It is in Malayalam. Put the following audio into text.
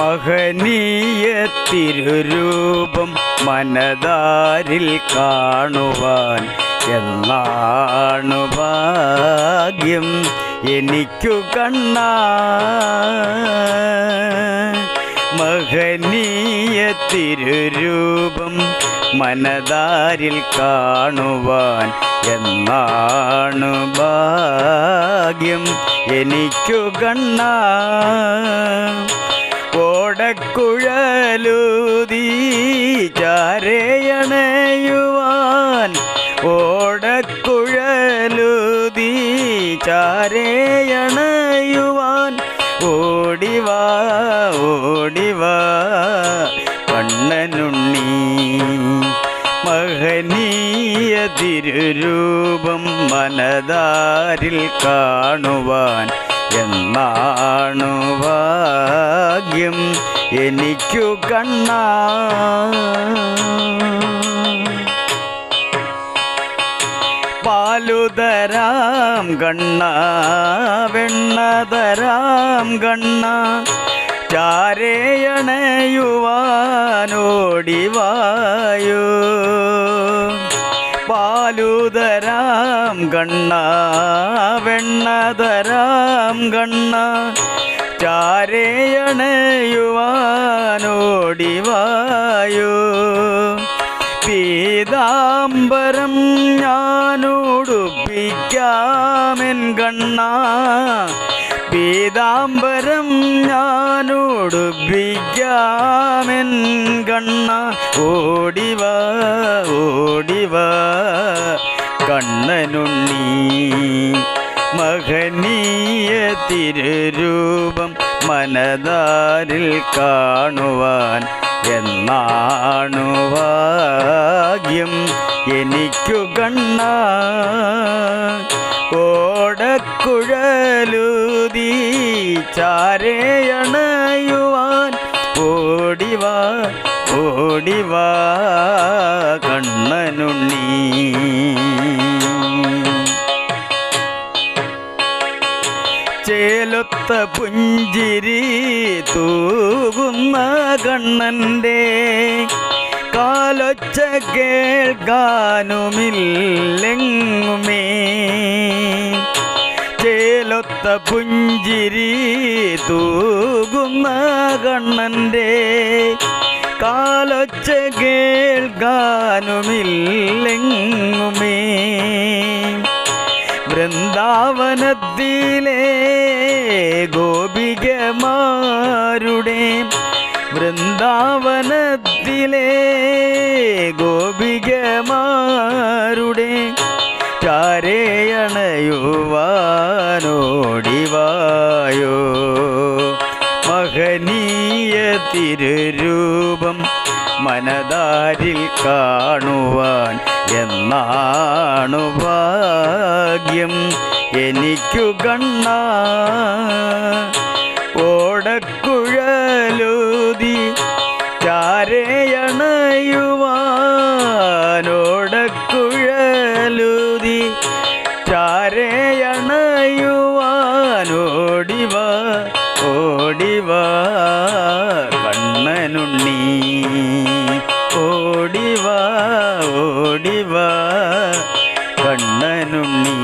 മഹനീയ തിരുരൂപം മനതാരിൽ കാണുവാൻ എന്നാണു ഭാഗ്യം എനിക്കു കണ്ണ. മഹനീയ തിരുരൂപം മനതാരിൽ കാണുവാൻ എന്നാണു ഭാഗ്യം എനിക്കു കണ്ണ. ഓടക്കുഴലൂതി ചാരയണയുവാൻ. ഓടക്കുഴലൂതി ചാരയണയുവാൻ. ഓടിവാ ഓടിവാ കണ്ണനുണ്ണി. മഹനീയ തിരുരൂപം മനതാരിൽ കാണുവാൻ. എന്നാണു എനിക്കു കണ്ണ. പാലുതരാം കണ്ണ വെണ്ണതരാം കണ്ണ. ചാരേയണയുവാനോടിവായു പാലുതരാം കണ്ണ വെണ്ണതരാം കണ്ണ. ചാരയണയുവാനോടിവായോ പീതാംബരം ഞാനുടുപ്പിക്കാമെൻ കണ്ണ. പീതാംബരം ഞാനുടുപ്പിക്കാമെൻ കണ്ണ. ഓടിവ ഓടിവ. കണ്ണനുണ്ണി മഹനീയ തിരുരൂപം മനതാരിൽ കാണുവാൻ എന്നാണു ഭാഗ്യം എനിക്കു കണ്ണ. ഓടക്കുഴലൂതി ചാരയണയുവാൻ ചേലൊത്ത പുഞ്ചിരി തൂകുന്ന കണ്ണന്റെ കാലൊച്ച കേൾക്കാനുമില്ലെങ്ങുമേ? ചേലൊത്ത പുഞ്ചിരി തൂകുന്ന കണ്ണന്റെ കാലൊച്ച കേൾക്കാനുമില്ലെങ്ങുമേ? വൃന്ദാവനത്തിലെ ഗോപികമാരുടെ വൃന്ദാവനത്തിലെ ഗോപികമാരുടെ ചാരയണയുവാനോടിവായോ തിരുരൂപം മനതാരിൽ കാണുവാൻ എന്നാണു ഭാഗ്യം. എനിക്കു കണ്ണ ഓടക്കുഴലൂതി ചാരയണയുവാനോടക്കുഴലൂതി ചാരയണയുവാനോടിവാ കണ്ണനുണ്ണി ഓടിവാ ഓടിവാ കണ്ണനുണ്ണി